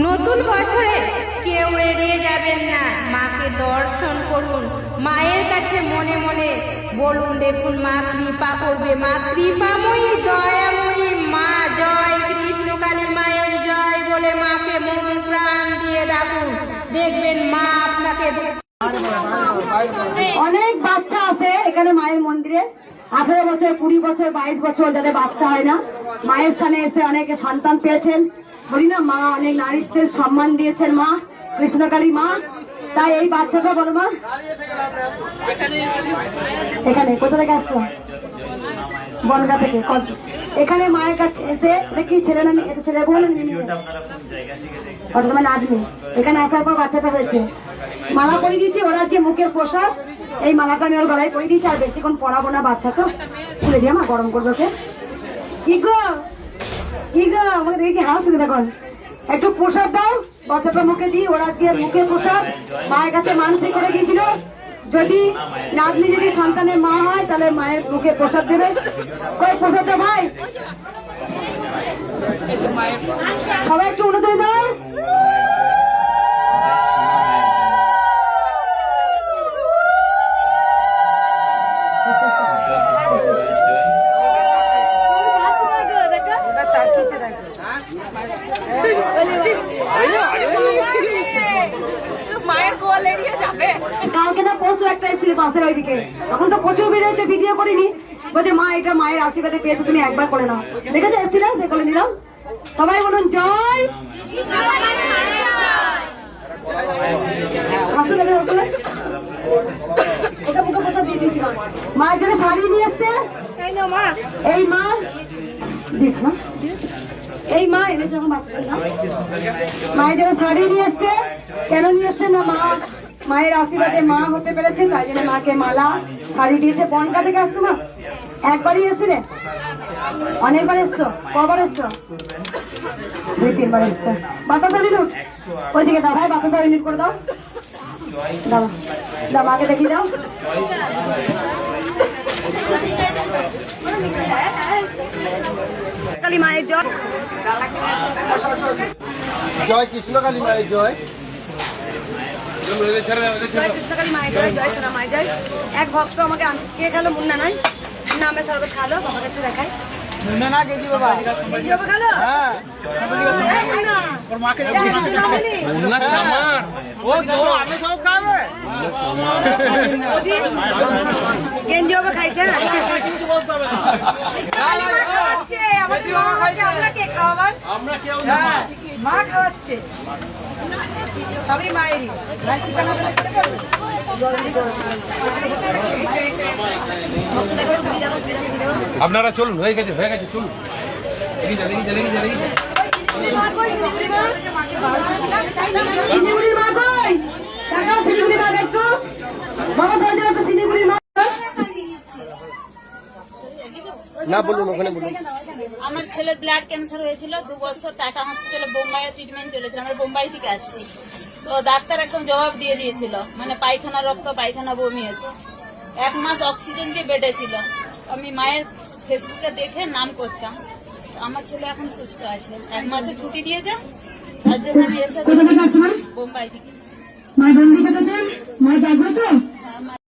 নতুন বছরে কেউ এড়িয়ে যাবেন না। মাকে দর্শন করুন। মায়ের কাছে মনে মনে বলুন, দেখুন, মা কৃপা করবে। মা কৃপাময়ী, দয়াময়ী, মা জয় কৃষ্ণকালী মায়ের জয় বলে মাকে মন প্রাণ দিয়ে ডাকুন। দেখবেন মা আপনাকে অনেক বাচ্চা আছে এখানে মায়ের মন্দিরে। আঠারো বছর, কুড়ি বছর, বাইশ বছর যাদের বাচ্চা হয় না, মায়ের স্থানে এসে অনেকে সন্তান পেয়েছেন। বলি না, মা, অনেক নারীত্বের সম্মান দিয়েছেন মা, কৃষ্ণকালী মা। তাই এই বাচ্চাটা বলো মা। এখানে, কোথা থেকে আসছো? বনগা থেকে, কত- এখানে মায়ের কাছে এসে কি ছেলে না? ছেলে বলে বর্তমানে আদমি এখানে আসার পর বাচ্চাটা হয়েছে। মালা পরিয়ে দিয়েছি, ওরা আজকে মুখের পোশাক এই মালাটা আমি ওর গলায় পরিয়ে দিয়েছি, আর বেশিক্ষণ পড়াবো না বাচ্চা তো। খুলে দিয়ে মা গরম করবে ওকে। কি গো? একটু প্রসাদ দাও মুখে দিই, ওরা মুখে প্রসাদ। মায়ের কাছে করে গিয়েছিল। যদি নাতনি, যদি সন্তানের মা হয়, তাহলে মায়ের মুখে প্রসাদ দেবে। কই প্রসাদ দে ভাই? সবাই একটু উন্নতি মায়ের কোল এড়িয়ে যাবে। কালকে না পশু একটা এসেছিল বাসের ওইদিকে। তখন তো প্রচুর ভিড় হয়েছে ভিডিও করিনি। বলছে মা এটা মায়ের আশীর্বাদে পেয়েছ তুমি একবার করে নাও। দেখেছ এসেছিল সে করে নিলাম। সবাই বলুন জয়! মায়ের জন্য শাড়ি নিয়ে এসছে। এই মা। এই মা। এই মা এনে যখন মায়ের জন্য শাড়ি নিয়ে এসছে। কেন নিয়ে এসছে না মা? মায়ের আশীর্বাদে মা হতে পেরেছে, তাই জন্য মাকে মালা, শাড়ি দিয়েছে। বনকা থেকে আসছো মা? একবারই এসেছিলে অনেকবার এসছো? কবার এসছো? দুই, তিনবার এসছো। বাতাসা মিনিট ওইদিকে দাও, ভাই, বাতাসা করে দাও। দাও দাও, মাকে দেখি দাও। কালী মায়ের জয়। জয় কৃষ্ণকালী মায়ের জয়। জয় কৃষ্ণকালী মায়ের জয় জয় সোনা মায়ের জয়। এক ভক্ত আমাকে কে খেলো? মুন্না নাই। মুন্না আমের শরবত খালো একটু বাবা। খালো? এই মুন্না? ওদি, গেঞ্জি বাবা খাইছে কালী মা খাওয়াচ্ছে আমাদের মা খাওয়াচ্ছে আমরা কে খাওয়াবার হ্যাঁ, মা খাওয়াচ্ছে। সবই মায়েরই। আর ঠিকানা বলে দিতে পারবে? আপনারা চলুন হয়ে গেছে হয়ে গেছে চলুন। লেগে যা লেগে যা লেগে যা লেগে যা। শিলিগুড়ির মা কই টাকা শিলিগুড়ির মা একটু বাবা সাইডে একটু শিলিগুড়ির মা না বলুন ওখানে বলুন। আমার ছেলের ব্লাড ক্যান্সার হয়েছিল দু বছর টাটা হসপিটালে বোম্বাইয়ে ট্রিটমেন্ট চলেছিল আমরা বোম্বাই থেকে আসছি। তো ডাক্তার একদম জবাব দিয়ে দিয়েছিল মানে পায়খানা রক্ত পায়খানা বমি হতো এক মাস অক্সিজেন দিয়ে বেডে ছিল। আমি মায়ের ফেসবুকে দেখে নাম করতাম। তো আমার ছেলে এখন সুস্থ আছে। এক মাসে ছুটি দিয়ে যান তার জন্য আমি এসে কোথা থেকে আসছো মা? বোম্বাই থেকে। মা বন্দি কেটেছে মা জাগ্রত?